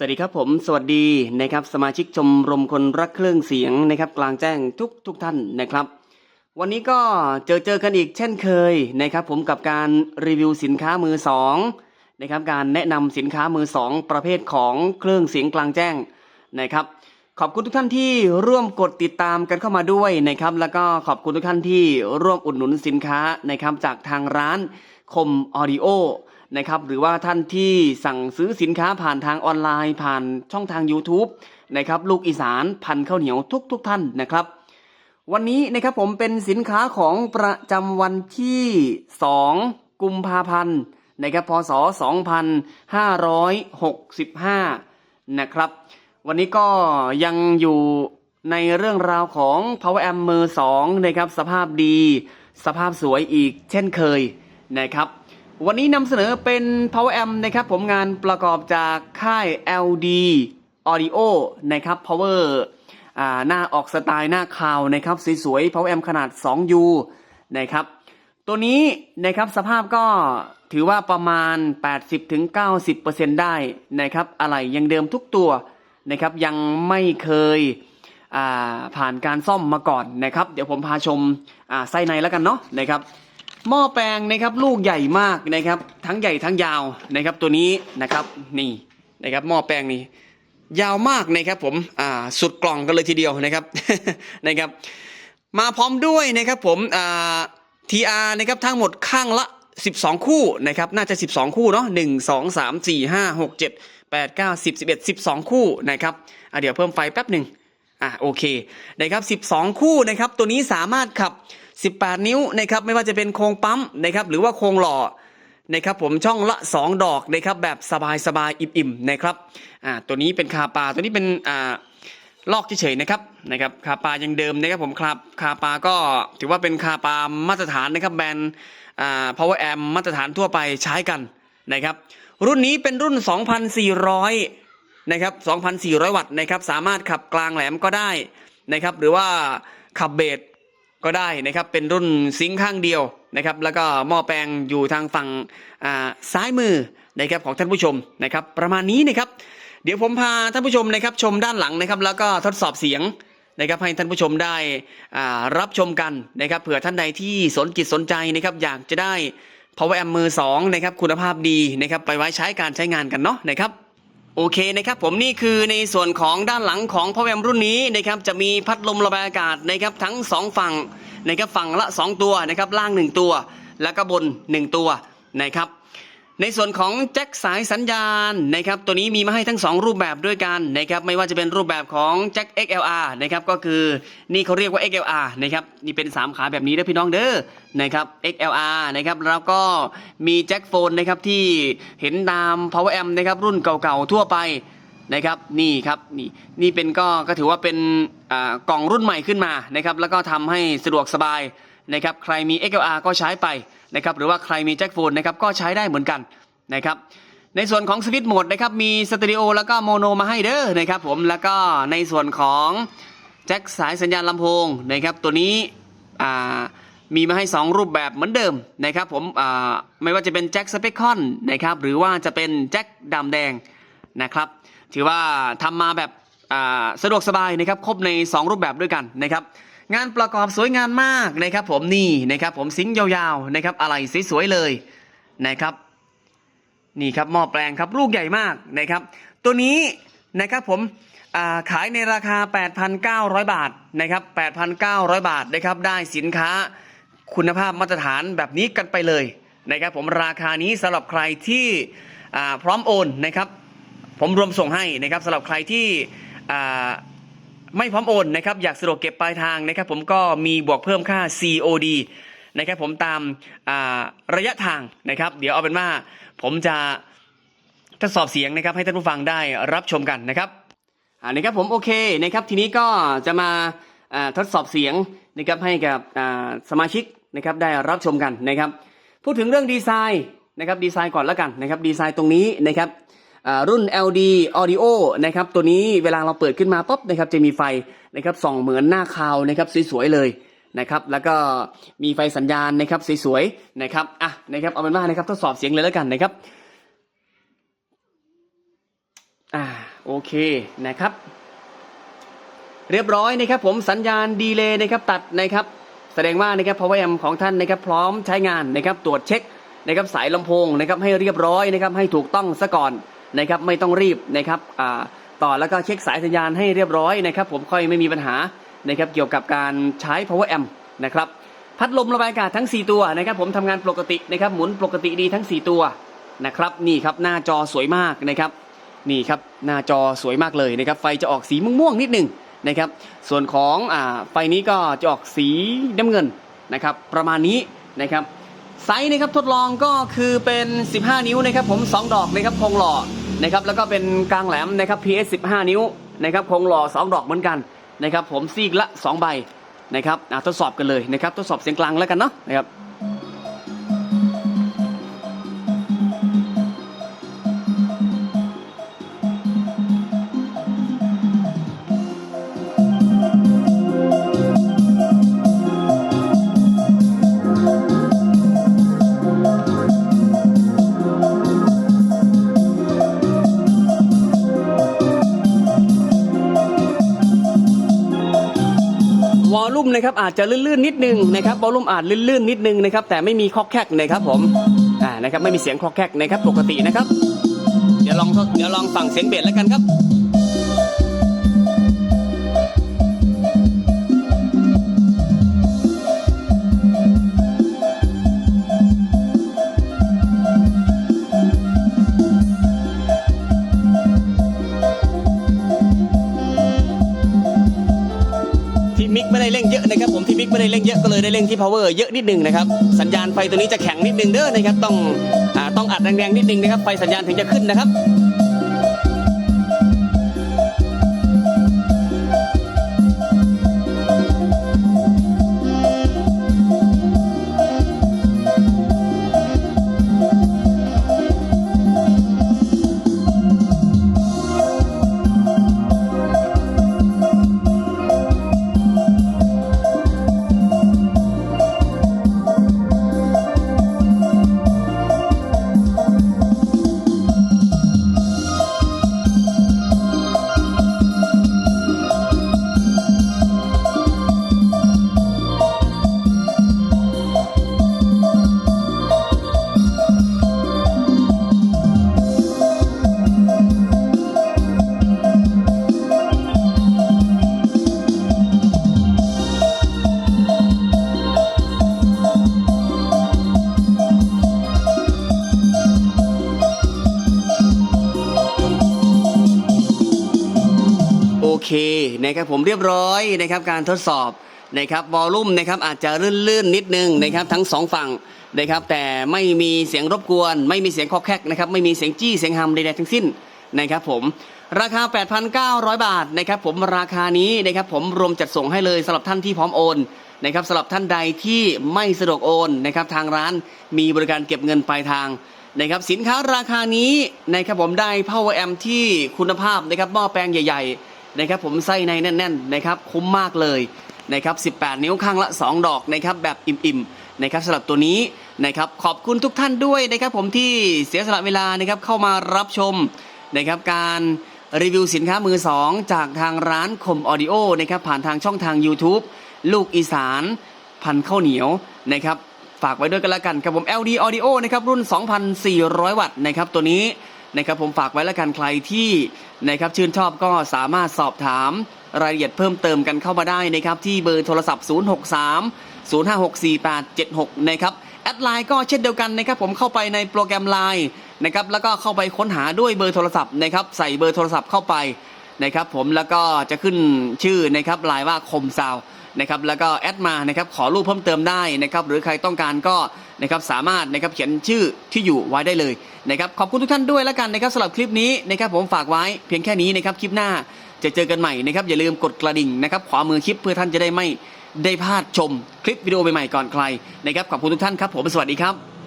สวัสดีครับผมสวัสดีนะครับสมาชิกชมรมคนรักเครื่องเสียงนะครับกลางแจ้งทุกทุกท่านนะครับ วันนี้ก็เจอเจอกันอีกเช่นเคยนะครับผมกับการรีวิวสินค้ามือสองนะครับการแนะนำสินค้ามือสองประเภทของเครื่องเสียงกลางแจ้งนะครับขอบคุณทุกท่านที่ร่วมกดติดตามกันเข้ามาด้วยนะครับแล้วก็ขอบคุณทุกท่านที่ร่วมอุดหนุนสินค้านะครับจากทางร้านคมออดิโอ นะครับหรือว่าท่านที่สั่งซื้อสินค้าผ่านทางออนไลน์ ผ่านช่องทาง YouTube นะครับลูกอีสานพันข้าวเหนียวทุกทุกท่านนะครับ วันนี้นะครับผมเป็นสินค้าของประจำวันที่ 2 กุมภาพันธ์นะครับพศ 2565 นะครับ วันนี้ก็ยังอยู่ในเรื่องราวของ Power Amp มือ2นะครับสภาพดี สภาพสวยอีกเช่นเคยนะครับ วันนี้นำเสนอเป็น Power Amp นะครับ ผมงานประกอบจากค่าย LD Audio นะครับ Power อ่าหน้าออกสไตล์หน้าคาวนะครับสวยๆ Power Amp ขนาด 2U นะครับ ตัวนี้นะครับสภาพก็ถือว่าประมาณ 80-90%ได้นะครับ อะไรยังเดิมทุกตัวนะครับ ยังไม่เคยผ่านการซ่อมมาก่อนนะครับ เดี๋ยวผมพาชมไส้ในแล้วกันเนาะนะครับ หม้อแปลงนะครับลูกใหญ่มากนะครับ ทั้งใหญ่ทั้งยาวนะครับ ตัวนี้นะครับนี่นะครับหม้อแปลงนี่ยาวมากนะครับผมอ่าสุดกล่องกันเลยทีเดียวนะครับนะครับ มาพร้อมด้วยนะครับผมอ่า TR นะครับทั้งหมดข้างละ 12 คู่นะครับน่าจะ 12 คู่เนาะ1 2 3 4 5 6 7 8 9 10 11 12 คู่นะครับอะเดี๋ยวเพิ่มไฟแป๊บหนึ่งอะโอเคนะครับ 12 คู่นะครับ ตัวนี้สามารถขับ 18 นิ้วนะครับไม่ว่าจะเป็นโครงปั๊มนะครับหรือว่าโครงหล่อนะครับผมช่องละ 2 ดอกนะครับแบบสบายๆอิ่มๆนะครับอ่าตัวนี้เป็นคาปาตัวนี้เป็นอ่าลอกเฉยๆนะครับนะครับคาปายังเดิมนะครับผมครับคาปาก็ถือว่าเป็นคาปามาตรฐานนะครับแบรนด์อ่า power amp มาตรฐานทั่วไปใช้กันนะครับรุ่นนี้เป็นรุ่น 2,400 นะครับ 2,400 วัตต์นะครับ สามารถขับกลางแหลมก็ได้นะครับ หรือว่าขับเบส ก็ได้นะครับเป็นรุ่นซิงค์ข้างเดียวนะครับแล้วก็หม้อแปลงอยู่ทางฝั่งซ้ายมือนะครับของท่านผู้ชมนะครับประมาณนี้นะครับเดี๋ยวผมพาท่านผู้ชมนะครับชมด้านหลังนะครับแล้วก็ทดสอบเสียงนะครับให้ท่านผู้ชมได้รับชมกันนะครับเผื่อท่านใดที่สนจิตสนใจนะครับอยากจะได้ power amp มือ2นะครับคุณภาพดีนะครับไปไว้ใช้การใช้งานกันเนาะนะครับ โอเคนะครับผมนี่คือในส่วนของด้านหลังของพ่อแวมรุ่นนี้นะครับจะมีพัดลมระบายอากาศนะครับทั้งสองฝั่งนะครับฝั่งละ 2 ตัวนะครับล่าง 1 ตัว แล้วก็บน 1 ตัวนะครับ ในส่วนของแจ็คสายสัญญาณนะครับตัวนี้มีมาให้ทั้ง 2 รูปแบบด้วยกันนะครับไม่ว่าจะเป็นรูปแบบของแจ็ค XLR นะครับก็คือนี่เขาเรียกว่า XLR นะครับนี่เป็น 3 ขาแบบนี้นะพี่น้องเด้อนะครับ XLR นะครับแล้วก็มีแจ็คโฟนนะครับที่เห็นตาม Power Amp นะครับรุ่นเก่าๆทั่วไปนะครับนี่ครับนี่นี่เป็นก็ก็ถือว่าเป็นกล่องรุ่นใหม่ขึ้นมานะครับแล้วก็ทำให้สะดวกสบาย นะครับใครมี XLR ก็ใช้ไปนะครับหรือว่าใครมีแจ็คโฟนนะครับก็ใช้ได้เหมือนกันนะครับในส่วนของสวิตช์โหมดนะครับมีสเตอริโอแล้วก็โมโนมาให้เด้อนะครับผมแล้วก็ในส่วนของแจ็คสายสัญญาณลำโพงนะครับตัวนี้มีมาให้ 2 รูปแบบเหมือนเดิมนะครับผมไม่ว่าจะเป็นแจ็คสเปคคอนนะครับหรือว่าจะเป็นแจ็คดำแดงนะครับถือว่าทำมาแบบสะดวกสบายนะครับครบใน 2 รูปแบบด้วยกันนะครับ งานประกอบสวยงามมากนะครับ ผมนี่นะครับ ผมซิงยาวๆนะครับ อะไรสวยๆเลยนะครับ นี่ครับหม้อแปลงครับลูกใหญ่มากนะครับ ตัวนี้นะครับผมาขายในราคา 8,900 บาทนะครับ 8,900 บาทนะครับได้สินค้าคุณภาพมาตรฐานแบบนี้กันไปเลยนะครับ ผมราคานี้สำหรับใครที่พร้อมโอนนะครับ ผมรวมส่งให้นะครับสำหรับใครที่ ไม่พร้อมโอนนะครับอยากสะดวกเก็บปลายทางนะครับ ผมก็มีบวกเพิ่มค่า COD นะครับผมตามาระยะทางนะครับ เดี๋ยวเอาเป็นว่าผมจะทดสอบเสียงนะครับให้ท่านผู้ฟังได้รับชมกันนะครับอ่านะครับผมโอเคนะครับทีนี้ก็จะมาาทดสอบเสียงนะครับให้กับสมาชิกนะครับได้รับชมกันนะครับ พูดถึงเรื่องดีไซน์นะครับดีไซน์ก่อนแล้วกันนะครับดีไซน์ตรงนี้นะครับ รุ่น LD Audio นะครับตัวนี้เวลาเราเปิดขึ้นมาปุ๊บนะครับจะมีไฟนะครับส่องเหมือนหน้าคาวนะครับสวยๆเลยนะครับแล้วก็มีไฟสัญญาณนะครับสวยๆนะครับอะนะครับเอาเป็นว่านะครับทดสอบเสียงเลยแล้วกันนะครับอ่าโอเคนะครับ เรียบร้อยนะครับผมสัญญาณดีเลย์นะครับตัดนะครับแสดงว่านะครับ power amp ของท่านนะครับพร้อมใช้งานนะครับตรวจเช็คนะครับสายลำโพงนะครับให้เรียบร้อยนะครับให้ถูกต้องซะก่อน นะครับไม่ต้องรีบนะครับต่อแล้วก็เช็คสายสัญญาณให้เรียบร้อยนะครับ ผมค่อยไม่มีปัญหานะครับเกี่ยวกับการใช้ power amp นะครับพัดลมระบายอากาศทั้ง 4 ตัวนะครับ ผมทำงานปกตินะครับหมุนปกติดีทั้ง 4 ตัวนะครับนี่ครับหน้าจอสวยมากนะครับนี่ครับหน้าจอสวยมากเลยนะครับไฟจะออกสีม่วงๆนิดหนึ่งนะครับส่วนของอ่าไฟนี้ก็จะออกสีน้ำเงินนะครับประมาณนี้นะครับไซส์นะครับทดลองก็คือเป็น 15 นิ้วนะครับผม 2 ดอกนะครับคงหล่อ นะครับแล้วก็เป็นกลางแหลมนะครับ PS 15 นิ้วนะครับคงหล่อ2ดอกเหมือนกันนะครับผมซีกละ 2 ใบนะครับอะทดสอบกันเลยนะครับทดสอบเสียงกลางแล้วกันเนาะนะครับ นะครับอาจจะลื่นๆนิดนึงนะครับวอลลุ่มอาจลื่นๆนิดนึงนะครับแต่ไม่มีคอกแคกนะครับผมอ่านะครับไม่มีเสียงคอกแคกนะครับปกตินะครับ เดี๋ยวลองเดี๋ยวลองฟังเสียงเบสแล้วกันครับ ได้เร่งเยอะนะครับผมที่บิ๊กไม่ได้เร่งเยอะก็เลยได้เร่งที่ power เยอะนิดนึงนะครับสัญญาณไฟตัวนี้จะแข็งนิดนึงเด้อนะครับต้องอ่าต้องอัดแรงๆนิดนึงนะครับไฟสัญญาณถึงจะขึ้นนะครับ เคนะครับผมเรียบร้อยนะครับการทดสอบนะครับวอลลุ่มนะครับอาจจะลื่นๆนิดนึงนะครับทั้งสองฝั่งนะครับแต่ไม่มีเสียงรบกวน ไม่มีเสียงคอกแคกนะครับไม่มีเสียงจี้เสียงฮัมใดๆทั้งสิ้นนะครับผมราคา 8,900 บาทนะครับผมราคานี้นะครับผมรวมจัดส่งให้เลยสำหรับท่านที่พร้อมโอนนะครับสำหรับท่านใดที่ไม่สะดวกโอนนะครับทางร้านมีบริการเก็บเงินปลายทางนะครับสินค้าราคานี้นะครับผมได้ power amp ที่คุณภาพนะครับหม้อแปลงใหญ่ ๆ นะครับผมไส้ในแน่นๆนะครับคุ้มมากเลยนะครับ18 นิ้วข้างละ 2 ดอกนะครับแบบอิ่มๆนะครับสำหรับตัวนี้นะครับขอบคุณทุกท่านด้วยนะครับผมที่เสียสละเวลานะครับเข้ามารับชมนะครับการรีวิวสินค้ามือสองจากทางร้านคมออดิโอนะครับผ่านทางช่องทาง YouTube ลูกอีสานพันข้าวเหนียวนะครับฝากไว้ด้วยกันละกันครับผม LD Audio นะครับรุ่น 2,400 วัตต์นะครับตัวนี้ นะครับผมฝากไว้และกันใครที่นะครับชื่นชอบก็สามารถสอบถามรายละเอียดเพิ่มเติมกันเข้ามาได้นะครับที่เบอร์โทรศัพท์ 063 0564876นะครับแอดไลน์ก็เช่นเดียวกันนะครับผมเข้าไปในโปรแกรมไลน์นะครับแล้วก็เข้าไปค้นหาด้วยเบอร์โทรศัพท์นะครับใส่เบอร์โทรศัพท์เข้าไปนะครับผมแล้วก็จะขึ้นชื่อนะครับไลน์ว่าคมซาว นะครับแล้วก็แอดมานะครับขอรูปเพิ่มเติมได้นะครับหรือใครต้องการก็นะครับสามารถนะครับเขียนชื่อที่อยู่ไว้ได้เลยนะครับขอบคุณทุกท่านด้วยแล้วกันนะครับสำหรับคลิปนี้นะครับผมฝากไว้เพียงแค่นี้นะครับคลิปหน้าจะเจอกันใหม่นะครับอย่าลืมกดกระดิ่งนะครับขวามือคลิปเพื่อท่านจะได้ไม่ได้พลาดชมคลิปวิดีโอใหม่ๆก่อนใครนะครับขอบคุณทุกท่านครับผมสวัสดีครับ